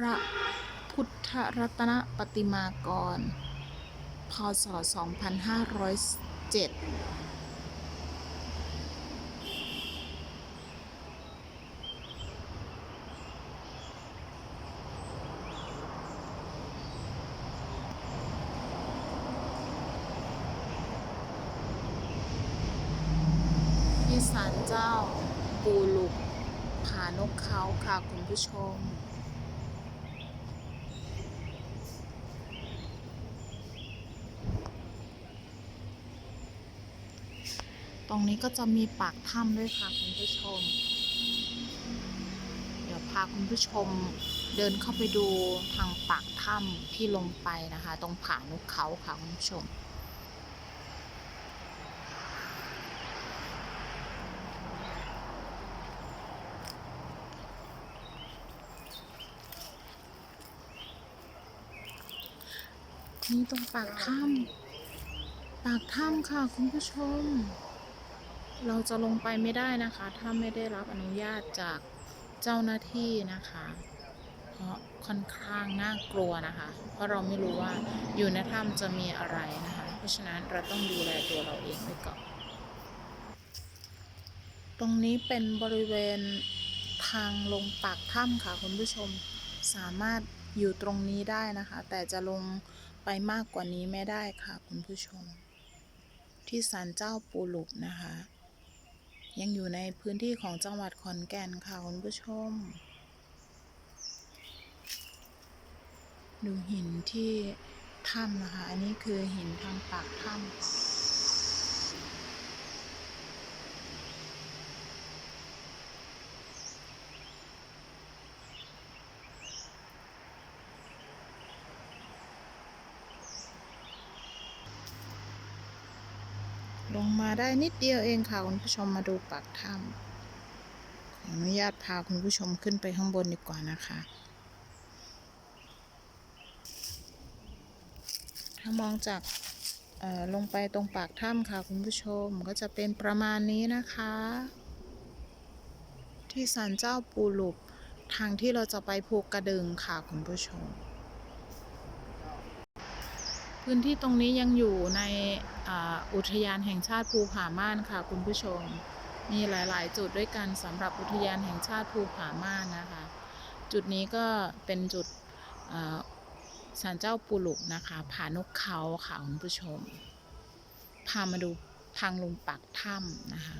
พระพุทธรัตนปฏิมากร พศ 2507ที่ศาลเจ้าปูหลุกผานกเขาค่ะคุณผู้ชม รงนี้ก็จะมีปากถ้ำด้วยค่ะคุณผู้ชม เดี๋ยวพาคุณผู้ชมเดินเข้าไปดูทางปากถ้ำที่ลงไปนะคะ ตรงผานกเขาค่ะคุณผู้ชม นี่ตรงปากถ้ำปากถ้ำค่ะคุณผู้ชม เราจะลงไปไม่ได้นะคะ ถ้าไม่ได้รับอนุญาตจากเจ้าหน้าที่นะคะ เพราะค่อนข้างน่ากลัวนะคะ เพราะเราไม่รู้ว่าอยู่ในถ้ำจะมีอะไรนะคะ เพราะฉะนั้นเราต้องดูแลตัวเราเองไว้ก่อน ตรงนี้เป็นบริเวณทางลงปากถ้ำค่ะคุณผู้ชมสามารถอยู่ตรงนี้ได้นะคะ แต่จะลงไปมากกว่านี้ไม่ได้ค่ะคุณผู้ชม ที่ศาลเจ้าปูหลุกนะคะ ยังอยู่ในพื้นที่ของจังหวัดขอนแก่นค่ะคุณผู้ชม ดูหินที่ถ้ำนะคะ อันนี้คือหินทางปากถ้ำ ลงมาได้นิดเดียวเองค่ะคุณผู้ชมมาดูปากถ้ำขออนุญาตพาคุณผู้ชมขึ้นไปข้างบนดีกว่านะคะถ้ามองจากลงไปตรงปากถ้ำค่ะคุณผู้ชมก็จะเป็นประมาณนี้นะคะ ที่ศาลเจ้าปูหลุบทางที่เราจะไปภูกระดึงค่ะคุณผู้ชม พื้นที่ตรงนี้ยังอยู่ในออุทยานแห่งชาติภูผาม่านค่ะคุณผู้ชม มีหลาย ๆ จุดด้วยกันสำหรับอุทยานแห่งชาติภูผาม่านนะคะ จุดนี้ก็เป็นจุดศาลเจ้าปูหลุกนะคะผานกเขาค่ะคุณผู้ชม พามาดูทางลงปากถ้ำนะคะ